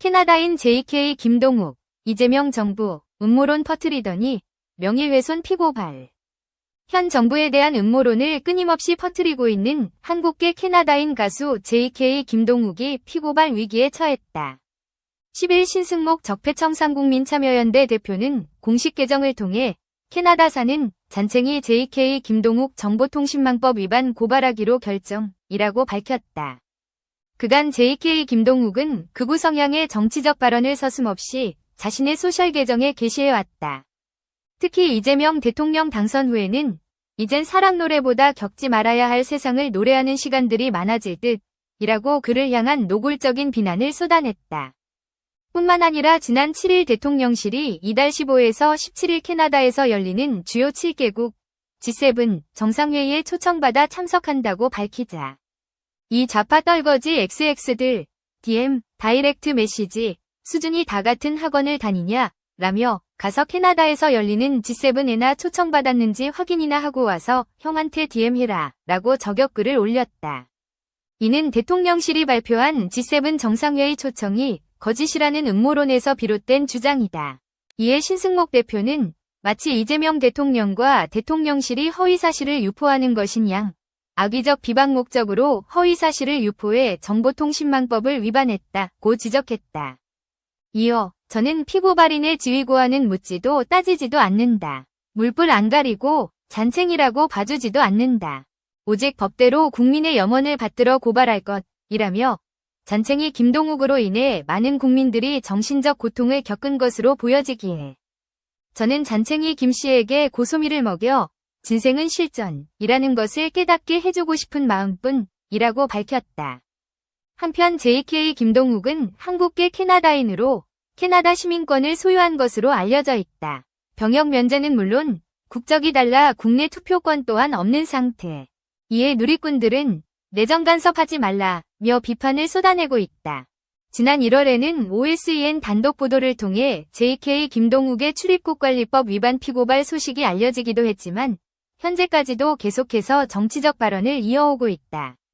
캐나다인 JK 김동욱, 이재명 정부, 음모론 퍼뜨리더니 명예훼손 피고발. 현 정부에 대한 음모론을 끊임없이 퍼뜨리고 있는 한국계 캐나다인 가수 JK 김동욱이 피고발 위기에 처했다. 10일 신승목 적폐청산국민참여연대 대표는 공식 계정을 통해 캐나다 사는 잔챙이 JK 김동욱 정보통신망법 위반 고발하기로 결정이라고 밝혔다. 그간 JK 김동욱은 극우 성향의 정치적 발언을 서슴없이 자신의 소셜 계정에 게시해왔다. 특히 이재명 대통령 당선 후에는 이젠 사랑 노래보다 겪지 말아야 할 세상을 노래하는 시간들이 많아질 듯 이라고 그를 향한 노골적인 비난을 쏟아냈다. 뿐만 아니라 지난 7일 대통령실이 이달 15에서 17일 캐나다에서 열리는 주요 7개국 G7 정상회의에 초청받아 참석한다고 밝히자. 이 좌파 떨거지 XX들, DM, 다이렉트 메시지, 수준이 다 같은 학원을 다니냐, 라며 가서 캐나다에서 열리는 G7에나 초청받았는지 확인이나 하고 와서 형한테 DM해라 라고 저격글을 올렸다. 이는 대통령실이 발표한 G7 정상회의 초청이 거짓이라는 음모론에서 비롯된 주장이다. 이에 신승목 대표는 마치 이재명 대통령과 대통령실이 허위사실을 유포하는 것인 양 악의적 비방 목적으로 허위사실을 유포해 정보통신망법을 위반했다고 지적했다. 이어 저는 피고발인의 지휘고하는 묻지도 따지지도 않는다. 물불 안 가리고 잔챙이라고 봐주지도 않는다. 오직 법대로 국민의 염원을 받들어 고발할 것이라며 잔챙이 김동욱으로 인해 많은 국민들이 정신적 고통을 겪은 것으로 보여지기에 저는 잔챙이 김 씨에게 고소미를 먹여 진생은 실전이라는 것을 깨닫게 해주고 싶은 마음뿐이라고 밝혔다. 한편 JK 김동욱은 한국계 캐나다인으로 캐나다 시민권을 소유한 것으로 알려져 있다. 병역 면제는 물론 국적이 달라 국내 투표권 또한 없는 상태. 이에 누리꾼들은 내정 간섭하지 말라며 비판을 쏟아내고 있다. 지난 1월에는 OSEN 단독 보도를 통해 JK 김동욱의 출입국 관리법 위반 피고발 소식이 알려지기도 했지만 현재까지도 계속해서 정치적 발언을 이어오고 있다.